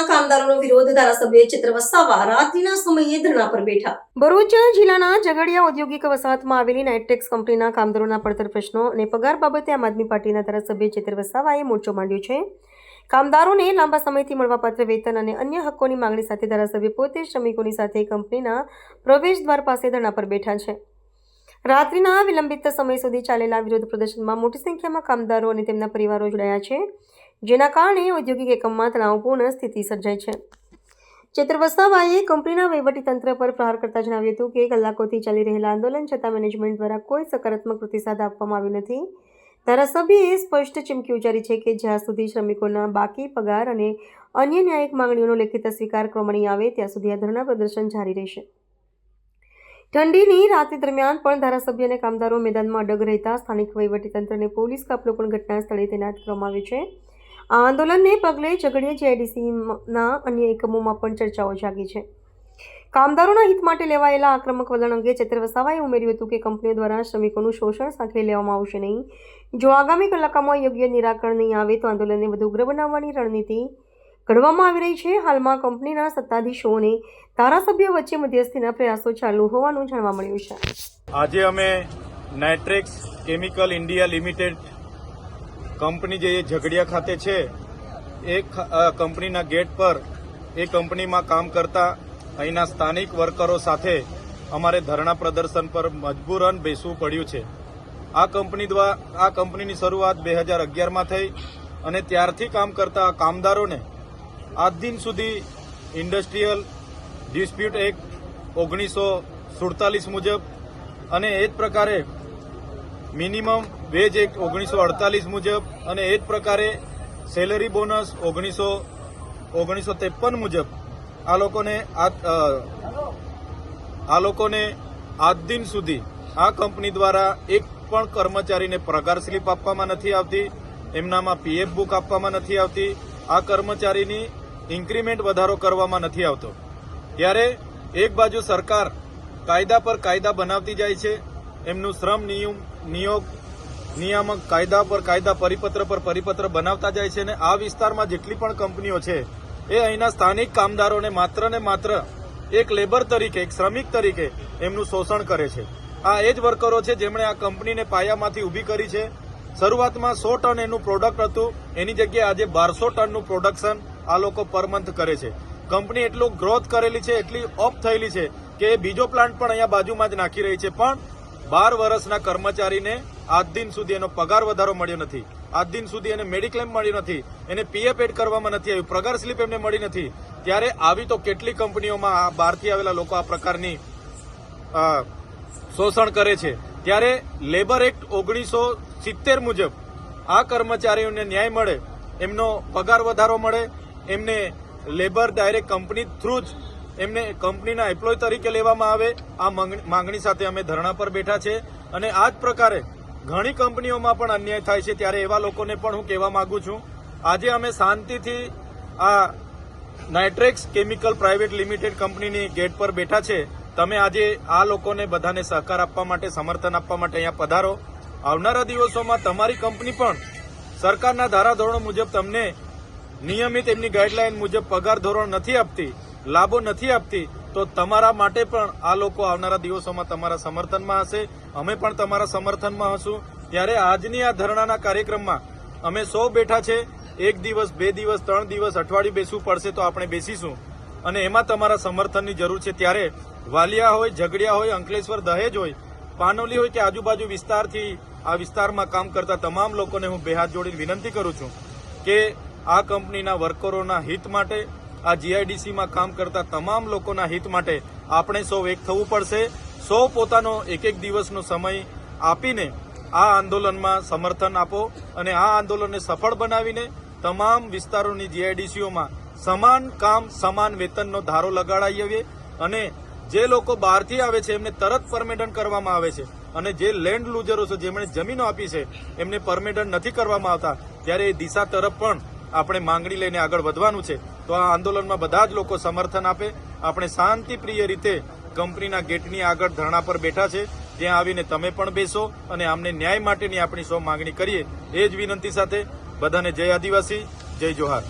કંપનીના કામદારોનો વિરોધ ધારાસભ્ય ચિત્ર રાત્રિના સમયે ધરણા પર બેઠા. ભરૂચ જિલ્લાના ઝઘડિયા ઔદ્યોગિક વસાહતમાં આવેલી નાઇટેક્સ કંપનીના કામદારોના પડતર પ્રશ્નો અને પગાર બાબતે આમ આદમી પાર્ટીના ધારાસભ્ય ચિત્ર મોરચો માંડ્યો છે. કામદારોને લાંબા સમયથી મળવાપાત્ર વેતન અને અન્ય હક્કોની માંગણી સાથે ધારાસભ્ય પોતે શ્રમિકોની સાથે કંપનીના પ્રવેશ દ્વાર પાસે ધરણા પર બેઠા છે. રાત્રિના વિલંબિત સમય સુધી ચાલેલા વિરોધ પ્રદર્શનમાં મોટી સંખ્યામાં કામદારો અને તેમના પરિવારો જોડાયા છે. જેના કારણે ઔદ્યોગિક એકમમાં તણાવપૂર્ણ સ્થિતિ સર્જાઈ છે. ચેતર વસાવાએ કંપનીના વહીવટીતંત્ર પર પ્રહાર કરતા જણાવ્યું હતું કે કલાકોથી ચાલી રહેલા આંદોલન છતાં મેનેજમેન્ટ દ્વારા કોઈ સકારાત્મક પ્રતિસાદ આપવામાં આવ્યો નથી. ધારાસભ્યએ સ્પષ્ટ ચીમકી ઉચ્ચારી છે કે જ્યાં સુધી શ્રમિકોના બાકી પગાર અને અન્ય ન્યાયિક માંગણીઓનો લેખિત સ્વીકાર કરવામાં આવે, ત્યાં સુધી આ ધરણા પ્રદર્શન જારી રહેશે. ઠંડીની રાત્રિ દરમિયાન પણ ધારાસભ્ય અને કામદારો મેદાનમાં અડગ રહેતા સ્થાનિક વહીવટીતંત્ર અને પોલીસ કાફલો પણ ઘટના સ્થળે તૈનાત કરવામાં આવ્યો છે. આ આંદોલનને પગલે ઝઘડિયા જીઆઈડીસીના અન્ય એકમોમાં પણ ચર્ચાઓ જાગી છે. કામદારોના હિત માટે લેવાયેલા આક્રમક વલણ અંગે ચેતર વસાવાએ ઉમેર્યું હતું કે કંપનીઓ દ્વારા શ્રમિકોનું શોષણ સાથે લેવામાં આવશે નહીં. જો આગામી કલાકોમાં યોગ્ય નિરાકરણ નહીં આવે તો આંદોલનને વધુ ઉગ્ર બનાવવાની રણનીતિ ઘડવામાં આવી રહી છે. હાલમાં કંપનીના સત્તાધીશો અને ધારાસભ્યો વચ્ચે મધ્યસ્થીના પ્રયાસો ચાલુ હોવાનું જાણવા મળ્યું છે. આજે અમે Nitrex chemical India limited company જે ઝઘડિયા ખાતે છે, એ કંપનીના ગેટ પર, એ કંપનીમાં કામ કરતા અહીંના સ્થાનિક વર્કરો સાથે અમારે ધરણા પ્રદર્શન પર મજબૂરન બેસવું પડ્યું છે. આ કંપની દ્વારા આ કંપનીની શરૂઆત બે હજાર અગિયારમાં થઈ અને ત્યારથી કામ કરતા કામદારોને આજ દિન સુધી ઇન્ડસ્ટ્રીયલ ડિસ્પ્યુટ એક્ટ ઓગણીસો સુડતાલીસ મુજબ અને એ જ પ્રકારે મિનિમમ વેજ એક્ટ ઓગણીસો અડતાલીસ મુજબ અને એ જ પ્રકારે સેલરી બોનસ ઓગણીસો ઓગણીસો ત્રેપન મુજબ આ લોકોને આ લોકોને આજ દિન સુધી આ કંપની દ્વારા એક પણ કર્મચારીને પગાર સ્લીપ આપવામાં નથી આવતી, એમનામાં પીએફ બુક આપવામાં નથી આવતી, આ કર્મચારીની ઇન્ક્રીમેન્ટ વધારો કરવામાં નથી આવતો. ત્યારે એક બાજુ સરકાર કાયદા પર કાયદા બનાવતી જાય છે, એમનું શ્રમ નિયમ, નિયોગ નિયામક કાયદા પર કાયદા પરિપત્ર પર પરિપત્ર બનાવતા જાય છે અને આ વિસ્તારમાં જેટલી પણ કંપનીઓ છે, એ અહીંના સ્થાનિક કામદારોને માત્ર ને માત્ર એક લેબર તરીકે, એક શ્રમિક તરીકે એમનું શોષણ કરે છે. આ એ જ વર્કરો છે જેમણે આ કંપનીને પાયામાંથી ઊભી કરી છે. શરૂઆતમાં સો ટન એનું પ્રોડક્ટ હતું. એની જગ્યાએ આજે બારસો ટનનું પ્રોડક્શન આ લોકો પર મંથ કરે છે. કંપની એટલું ગ્રોથ કરેલી છે, એટલી ઓફ થયેલી છે કે બીજો પ્લાન્ટ પણ અહીંયા બાજુમાં જ નાખી રહી છે. પણ બાર વર્ષના કર્મચારીને આજ દિન સુધી એનો પગાર વધારો મળ્યો નથી. આજ દિન સુધી એને મેડિક્લેમ મળ્યો નથી. એને પીએફ એડ કરવામાં નથી આવ્યું. પગાર સ્લીપ એમને મળી નથી. ત્યારે આવી તો કેટલી કંપનીઓમાં આ બહારથી આવેલા લોકો આ પ્રકારની શોષણ કરે છે. ત્યારે લેબર એક્ટ ઓગણીસો સિત્તેર મુજબ આ કર્મચારીઓને ન્યાય મળે, એમનો પગાર વધારો મળે, એમને લેબર ડાયરેક્ટ કંપની થ્રુ જ એમને કંપનીના એમ્પ્લોય તરીકે લેવામાં આવે. આ માંગણી- સાથે અમે ધરણા પર બેઠા છે. અને આ જ પ્રકારે ઘણી કંપનીઓમાં પણ અન્યાય થાય છે. ત્યારે એવા લોકોને પણ હું કહેવા માંગુ છું. આજે અમે શાંતિથી આ નાઇટ્રેક્સ કેમિકલ પ્રાઇવેટ લિમિટેડ કંપનીની ગેટ પર બેઠા છે. તમે આજે આ લોકોને બધાને સહકાર આપવા માટે, સમર્થન આપવા માટે અહીંયા પધારો. આવનારા દિવસોમાં તમારી કંપની પણ સરકારના ધારાધોરણો મુજબ તમને નિયમિત એમની ગાઈડલાઈન મુજબ પગાર ધોરણ નથી આપતી, લાભો નથી આપતી, તો તમારા માટે પણ આ લોકો આવનારા દિવસોમાં તમારા સમર્થનમાં હશે. અમે પણ તમારા સમર્થનમાં હશું. ત્યારે આજની આ ધરણાના કાર્યક્રમમાં અમે સૌ બેઠા છે. એક દિવસ, બે દિવસ, ત્રણ દિવસ અઠવાડિયું બેસવું પડશે તો આપણે બેસીશું. અને એમાં તમારા સમર્થનની જરૂર છે. ત્યારે વાલિયા હોય, ઝઘડિયા હોય, અંકલેશ્વર દહેજ હોય, પાનોલી હોય કે આજુબાજુ વિસ્તારથી આ વિસ્તારમાં કામ કરતા તમામ લોકોને હું બે હાથ જોડીને વિનંતી કરું છું કે આ કંપનીના વર્કરોના હિત માટે, આ જીઆઈડીસીમાં કામ કરતા તમામ લોકોના હિત માટે આપણે સૌ એક થવું પડશે. સૌ પોતાનો એક એક દિવસનો સમય આપીને આ આંદોલનમાં સમર્થન આપો અને આ આંદોલનને સફળ બનાવીને તમામ વિસ્તારોની જીઆઈડીસીઓમાં સમાન કામ, સમાન વેતનનો ધારો લગાડાવીએ અને જે લોકો બહારથી આવે છે, એમને તરત પરમેડન કરવામાં આવે છે અને જે લેન્ડ લુઝરો છે, જેમણે જમીનો આપી છે, એમને પરમેડન નથી કરવામાં આવતા, ત્યારે એ દિશા તરફ પણ આપણે માંગણી લઈને આગળ વધવાનું છે. તો આ આંદોલનમાં બધા જ લોકો સમર્થન આપે. આપણે શાંતિપ્રિય રીતે કંપનીના ગેટની આગળ ધરણા પર બેઠા છે. ત્યાં આવીને તમે પણ બેસો અને આમને ન્યાય માટેની આપણી સૌ માંગણી કરીએ. એ જ વિનંતી સાથે બધાને જય આદિવાસી, જય જોહાર.